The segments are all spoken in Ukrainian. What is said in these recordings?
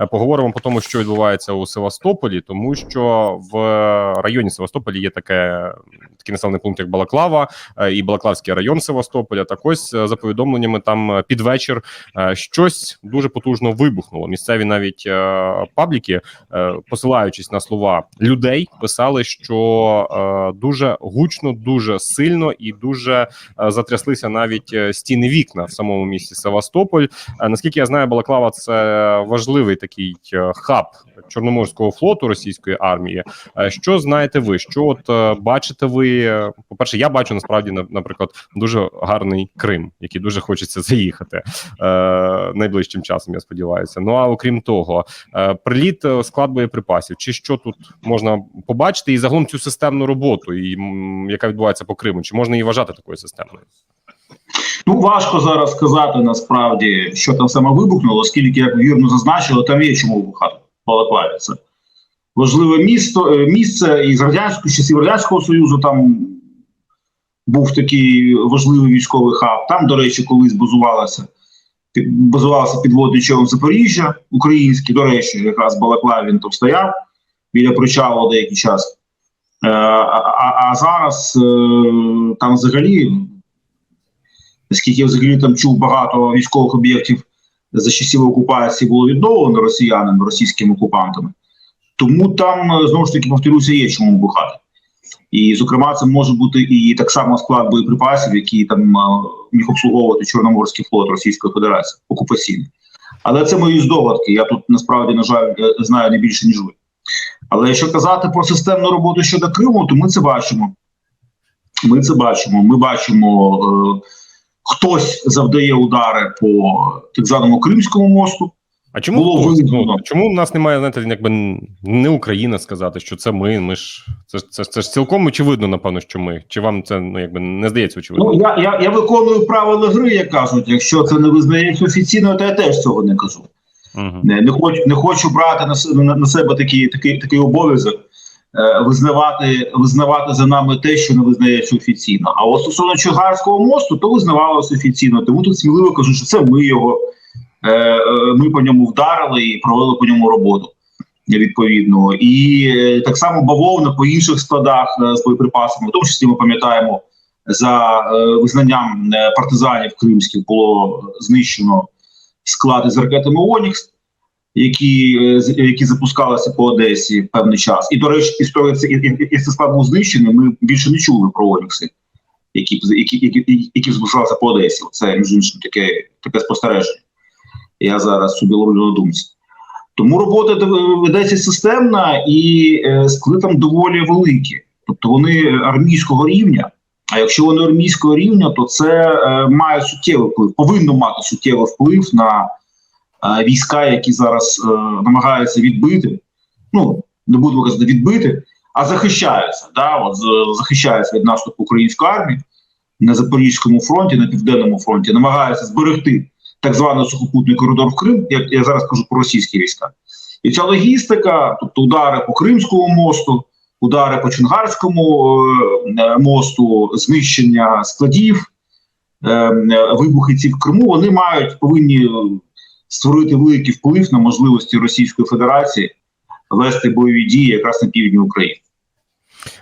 е, поговоримо по тому, що відбувається у Севастополі, тому що в районі Севастополі є таке такий населений пункт, як Балаклава, е, і Балаклавський район Севастополя. Так ось е, за повідомленнями там під вечір щось дуже потужно вибухнуло. Місцеві навіть пабліки, посилаючись на слова людей, писали, що дуже гучно, дуже сильно і дуже затряслися навіть стіни вікна в самому місті Севастополь. Наскільки я знаю, Балаклава це важливий такий е, хаб Чорноморського флоту російської армії. Е, Що знаєте ви? Що от е, бачите ви? Е, По-перше, я бачу насправді наприклад дуже гарний Крим, який дуже хочеться заїхати найближчим часом. Я сподіваюся. Ну а окрім того, приліт склад боєприпасів, чи що тут можна побачити, і загалом цю системну роботу, і яка відбувається по Криму, чи можна її вважати такою системною? Ну важко зараз сказати насправді, що там саме вибухнуло, оскільки, як вірно зазначили, там є чому вибухати Балаклаві. Це важливе місто, е, місце і з радянського часів радянського союзу там був такий важливий військовий хаб. Там, до речі, колись базувалася базувався підводний човен Запоріжжя український. До речі, якраз Балаклав він там стояв біля причалу деякий час. Е, а, а, а зараз е, там взагалі Наскільки я взагалі там чув багато військових об'єктів за часів окупації було відновлено росіянами, російськими окупантами. Тому там е, знову ж таки повторюся, є чому вибухати. І, зокрема, це може бути і так само склад боєприпасів, які там е, міг обслуговувати Чорноморський флот Російської Федерації окупаційний. Але це мої здогадки. Я тут насправді, на жаль, е, знаю не більше, ніж ви. Але якщо казати про системну роботу щодо Криму, то ми це бачимо. Ми це бачимо. Ми бачимо. Е, хтось завдає удари по так званому Кримському мосту. А чому Було ну, чому в нас немає знаєте, якби не Україна сказати, що це ми? Ми ж це, це, це ж цілком очевидно, напевно, що ми. Чи вам це ну якби не здається очевидно? Ну я, я, я виконую правила гри, як кажуть. Якщо це не визнається офіційно, то я теж цього не кажу. Угу. Не, не хочу не хочу брати на, на, на себе такий, такий, такий обов'язок. Е, Визнавати, визнавати за нами те, що не визнається офіційно. А от стосовно Чугарського мосту, то визнавалося офіційно. Тому тут сміливо кажу, що це ми його е, е, ми по ньому вдарили і провели по ньому роботу відповідно. І так само бавовна по інших складах з боєприпасами, в тому числі ми пам'ятаємо за визнанням партизанів кримських було знищено склади з ракетами Онікс, які, е, які запускалися по Одесі певний час. І до речі, історія це і, цей склад був знищений. Ми більше не чули про Онікси, які які, які, які запускалися по Одесі. Це між іншим таке таке спостереження. Я зараз собі ловлю на думці. Тому робота ведеться системна і е, скли там доволі великі. Тобто вони армійського рівня. А якщо вони армійського рівня, то це е, має суттєвий вплив, повинно мати суттєвий вплив на війська, які зараз е, намагаються відбити. Ну не будемо казати відбити, а захищаються. Да? От, захищаються від наступу української армії на Запорізькому фронті, на південному фронті, намагаються зберегти так званий сухопутний коридор в Крим. Я, я зараз кажу про російські війська. І ця логістика, тобто удари по Кримському мосту, удари по Чунгарському е, мосту, знищення складів, е, е, вибухи ці в Криму, вони мають повинні е, створити великий вплив на можливості Російської Федерації вести бойові дії якраз на півдні України.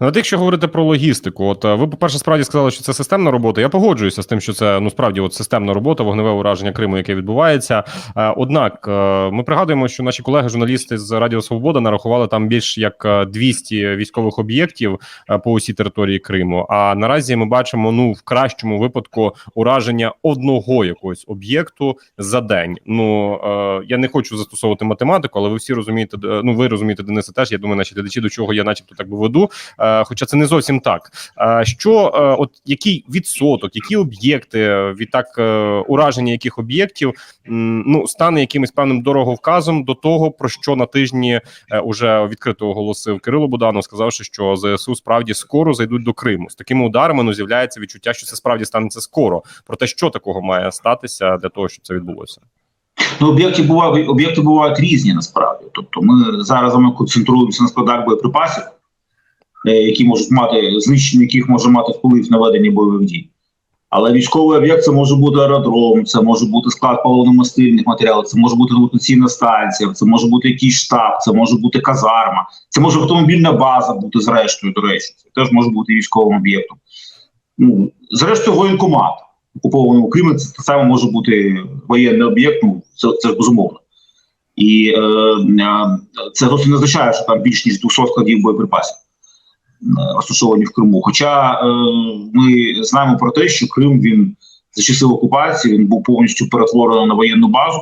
Ну, от якщо говорити про логістику, от е, ви, по-перше, справді сказали, що це системна робота. Я погоджуюся з тим, що це ну справді от системна робота, вогневе ураження Криму, яке відбувається. Е, Однак е, ми пригадуємо, що наші колеги-журналісти з Радіо Свобода нарахували там більш як е, 200 військових об'єктів по усій території Криму. А наразі ми бачимо ну в кращому випадку ураження одного якогось об'єкту за день. Ну я не хочу застосовувати математику, але ви всі розумієте, ну ви розумієте, Денисе, теж я думаю, наші глядачі до чого я, начебто, так би веду. Е, Хоча це не зовсім так. Е, Що е, от який відсоток, які об'єкти відтак ураження яких об'єктів ну стане якимось певним дороговказом до того, про що на тижні уже відкрито оголосив Кирило Буданов, сказавши, що ЗСУ справді скоро зайдуть до Криму. З такими ударами ну з'являється відчуття, що це справді станеться скоро. Проте що такого має статися для того, щоб це відбулося? Ну, об'єкти бувають об'єкти бувають різні насправді. Тобто, ми зараз вами концентруємося на складах боєприпасів, які можуть мати знищення, яких може мати вплив на ведення бойових дій. Але військовий об'єкт це може бути аеродром, це може бути склад паливно-мастильних матеріалів, це може бути ротаційна станція, це може бути якийсь штаб, це може бути казарма, це може автомобільна база бути зрештою. До речі, це теж може бути військовим об'єктом. Ну зрештою, воєнкомат окупованого Криму це так само може бути воєнний об'єкт. Ну це, це ж безумовно. І е, е, це зовсім не означає, що там більш ніж 200 складів боєприпасів е, розташовані в Криму. Хоча е, ми знаємо про те, що Крим він за часів окупації він був повністю перетворений на воєнну базу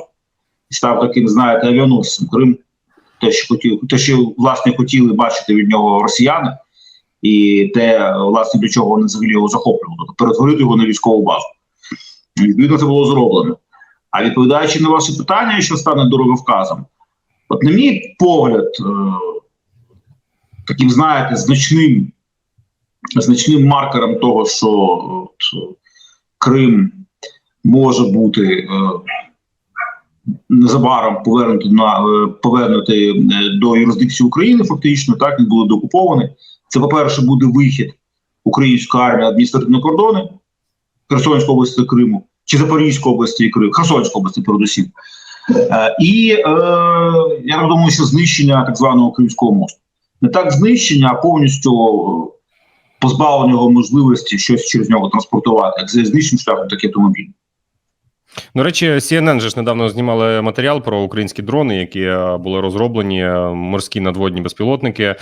і став таким, знаєте, авіаносцем. Крим, те, що хотів, те, що власне хотіли бачити від нього росіяни, і те, власне, до чого вони взагалі його захоплювали, тобто перетворити його на військову базу. Відповідно, це було зроблено. А відповідаючи на ваше питання, що стане дороговказом, от на мій погляд, е, таким, знаєте, значним, значним маркером того, що от, Крим може бути е, незабаром повернути на е, повернути е, до юрисдикції України, фактично, так він буде докупований. Це, по-перше, буде вихід української армії на кордони Херсонської області Криму чи Запорізької області і Криму, Херсонської області, передусім. Е, і е, я думаю, що знищення так званого Кримського мосту. Не так знищення, а повністю е, позбавлення його можливості щось через нього транспортувати, як знищення шляхом такі автомобілі. До речі, CNN же ж недавно знімали матеріал про українські дрони, які е, були розроблені, е, морські надводні безпілотники.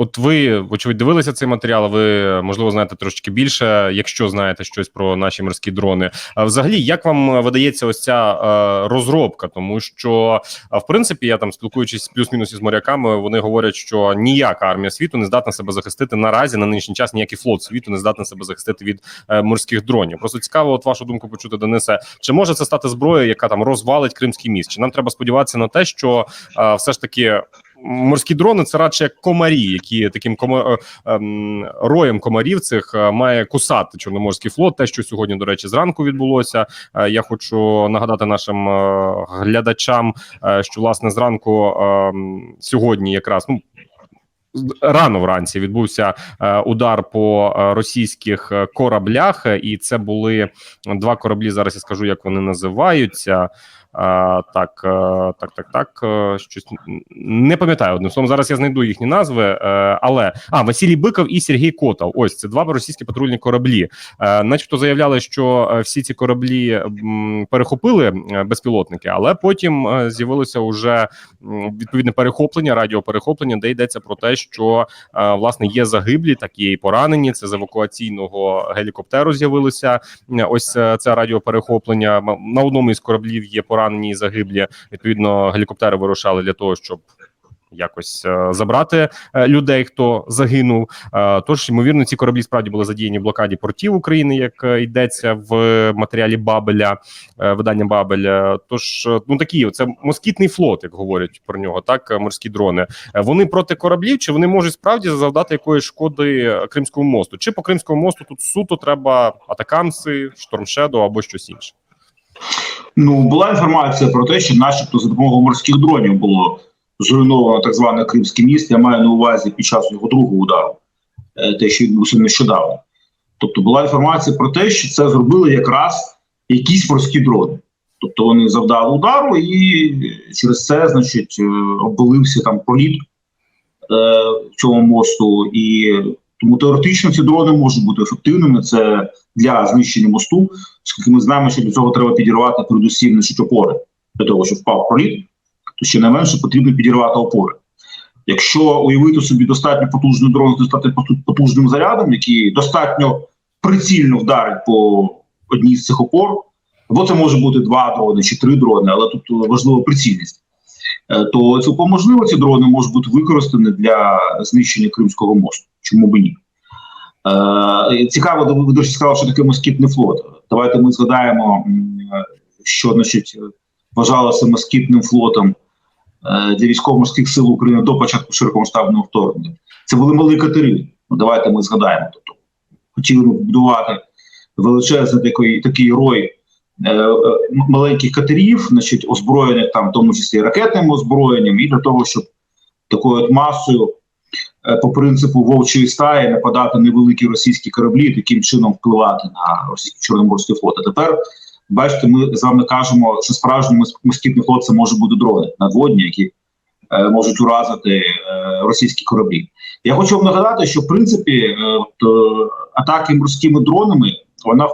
От ви, вочевидь, дивилися цей матеріал. Ви можливо знаєте трошки більше, якщо знаєте щось про наші морські дрони. А взагалі, як вам видається ось ця е, розробка? Тому що, в принципі, я там спілкуючись плюс-мінус із моряками, вони говорять, що ніяка армія світу не здатна себе захистити наразі на нинішній час. Ніякий флот світу не здатний себе захистити від е, морських дронів. Просто цікаво, от вашу думку почути, Денисе. Чи може це стати зброєю, яка там розвалить Кримський міст? Чи нам треба сподіватися на те, що е, все ж таки морські дрони це радше як комарі, які таким кома, е, ем, роєм комарів цих е, має кусати Чорноморський флот. Те, що сьогодні, до речі, зранку відбулося. Е, Я хочу нагадати нашим глядачам, що власне зранку е, сьогодні якраз ну. Рано вранці відбувся е, удар по е, російських е, кораблях, і це були два кораблі. Зараз я скажу, як вони називаються. Так, так, так, так. Щось не пам'ятаю одним словом. Зараз я знайду їхні назви. Але а Василій Биков і Сергій Котов. Ось це два російські патрульні кораблі. Начебто заявляли, що всі ці кораблі перехопили безпілотники, але потім з'явилося уже відповідне перехоплення, радіоперехоплення, де йдеться про те, що е, власне є загиблі, так є і поранені. Це з евакуаційного гелікоптеру з'явилося. Ось е, це радіоперехоплення. На одному із кораблів є поранені і загиблі. Відповідно, гелікоптери вирушали для того, щоб. Якось е, забрати е, людей, хто загинув. Е, тож ймовірно, ці кораблі справді були задіяні в блокаді портів України, як йдеться в матеріалі Бабеля, видання Бабель. Е, Тож, ну такі це москітний флот, як говорять про нього, так морські дрони. Вони проти кораблів, чи вони можуть справді завдати якоїсь шкоди Кримському мосту? Чи по Кримському мосту тут суто треба атакамси, штормшедо або щось інше? Ну була інформація про те, що, начебто, за допомогою морських дронів було зруйновано так зване Кримське міст. Я маю на увазі під час його другого удару, е, те, що відбувся нещодавно. Тобто була інформація про те, що це зробили якраз якісь морські дрони. Тобто вони завдали удару, і через це, значить, е, обвалився там політ е, в цьому мосту. І тому теоретично ці дрони можуть бути ефективними. Це для знищення мосту, оскільки ми знаємо, що для цього треба підірвати передусім значить, опори для того, щоб впав проліт, то ще не менше потрібно підірвати опори. Якщо уявити собі достатньо потужний дрон з достатньо потужним зарядом, який достатньо прицільно вдарить по одній з цих опор, або це може бути два дрони чи три дрони, але тут важлива прицільність. е, То цілком можливо ці дрони можуть бути використані для знищення Кримського мосту. Чому б ні? Е, цікаво, ви дуже сказали, що таке москітний флот. Давайте ми згадаємо, е, що значить е, вважалося москітним флотом е, для військово-морських сил України до початку широкомасштабного вторгнення. Це були малі катери. Ну, давайте ми згадаємо. Тобто хотіли будувати величезний такий, такий рой е, е, маленьких катерів, значить, озброєних там, в тому числі ракетним озброєнням, і для того, щоб такою от масою е, по принципу вовчої стаї нападати невеликі російські кораблі, таким чином впливати на російський чорноморський флот. А тепер бачите, ми з вами кажемо, що москітний флот це може бути дрони надводні, які е, можуть уразити е, російські кораблі. Я хочу вам нагадати, що в принципі е, от, е, атаки морськими дронами вона е,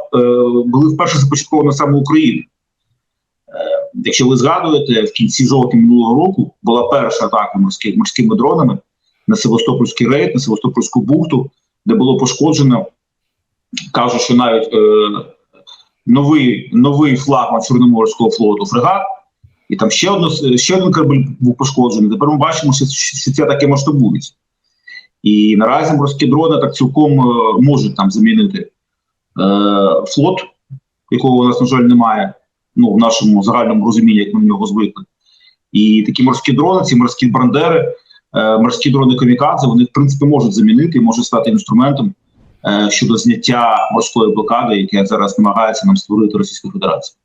були вперше започатковані саме Україною. Е, Якщо ви згадуєте, в кінці жовтня минулого року була перша атака морськими, морськими дронами на Севастопольський рейд, на Севастопольську бухту, де було пошкоджено, кажуть, що навіть е, новий, новий флагман Чорноморського флоту фрегат, і там ще, одно, ще один корабль був пошкоджений. Тепер ми бачимо, що, що це таке масштабується. І наразі морські дрони так цілком е, можуть там замінити е, флот, якого у нас, на жаль, немає, ну, в нашому загальному розумінні, як ми в нього звикли. І такі морські дрони, ці морські брандери, е, морські дрони камікадзе, вони в принципі можуть замінити і можуть стати інструментом щодо зняття морської блокади, яке зараз намагається нам створити Російська Федерація.